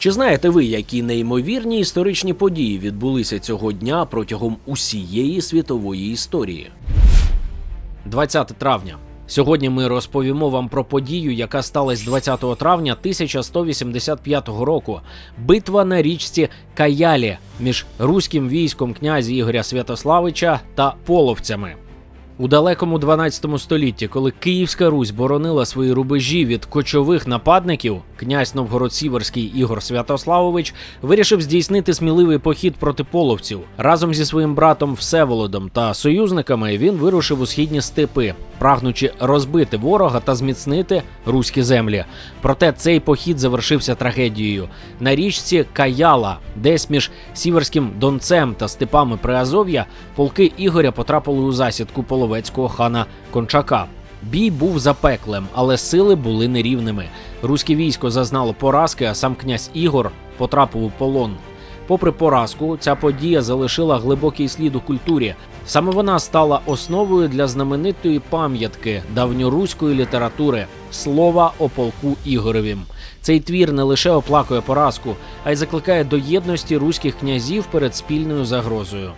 Чи знаєте ви, які неймовірні історичні події відбулися цього дня протягом усієї світової історії? 20 травня. Сьогодні ми розповімо вам про подію, яка сталася 20 травня 1185 року. Битва на річці Каялі між руським військом князя Ігоря Святославича та половцями. У далекому 12 столітті, коли Київська Русь боронила свої рубежі від кочових нападників, князь Новгород-Сіверський Ігор Святославович вирішив здійснити сміливий похід проти половців. Разом зі своїм братом Всеволодом та союзниками він вирушив у східні степи, прагнучи розбити ворога та зміцнити руські землі. Проте цей похід завершився трагедією. На річці Каяла, десь між Сіверським Донцем та степами Приазов'я, полки Ігоря потрапили у засідку половецького хана Кончака. Бій був запеклим, але сили були нерівними. Руське військо зазнало поразки, а сам князь Ігор потрапив у полон. Попри поразку, ця подія залишила глибокий слід у культурі. Саме вона стала основою для знаменитої пам'ятки давньоруської літератури слова о полку Ігоревім. Цей твір не лише оплакує поразку, а й закликає до єдності руських князів перед спільною загрозою.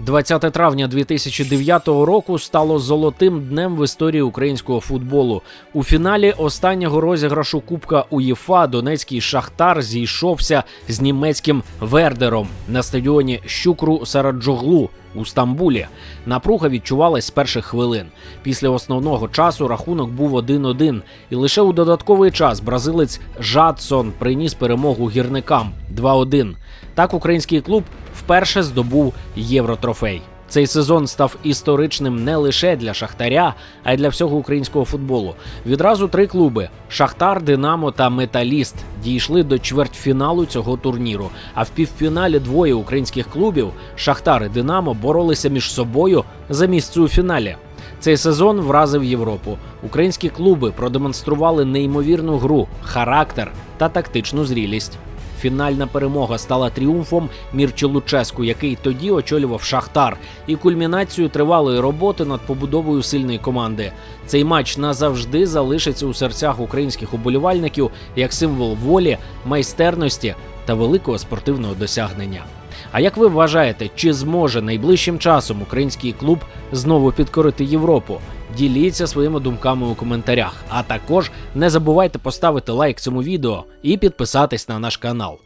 20 травня 2009 року стало золотим днем в історії українського футболу. У фіналі останнього розіграшу Кубка УЄФА Донецький Шахтар зійшовся з німецьким Вердером на стадіоні Щукру Сараджоглу у Стамбулі. Напруга відчувалась з перших хвилин. Після основного часу рахунок був 1-1, і лише у додатковий час бразилець Жадсон приніс перемогу гірникам 2-1. Так український клуб вперше здобув євротрофей. Цей сезон став історичним не лише для Шахтаря, а й для всього українського футболу. Відразу три клуби: Шахтар, Динамо та Металіст дійшли до чвертьфіналу цього турніру. А в півфіналі двоє українських клубів Шахтар і Динамо боролися між собою за місце у фіналі. Цей сезон вразив Європу. Українські клуби продемонстрували неймовірну гру, характер та тактичну зрілість. Фінальна перемога стала тріумфом Мірчі Луческу, який тоді очолював Шахтар, і кульмінацією тривалої роботи над побудовою сильної команди. Цей матч назавжди залишиться у серцях українських уболівальників як символ волі, майстерності та великого спортивного досягнення. А як ви вважаєте, чи зможе найближчим часом український клуб знову підкорити Європу? Діліться своїми думками у коментарях. А також не забувайте поставити лайк цьому відео і підписатись на наш канал.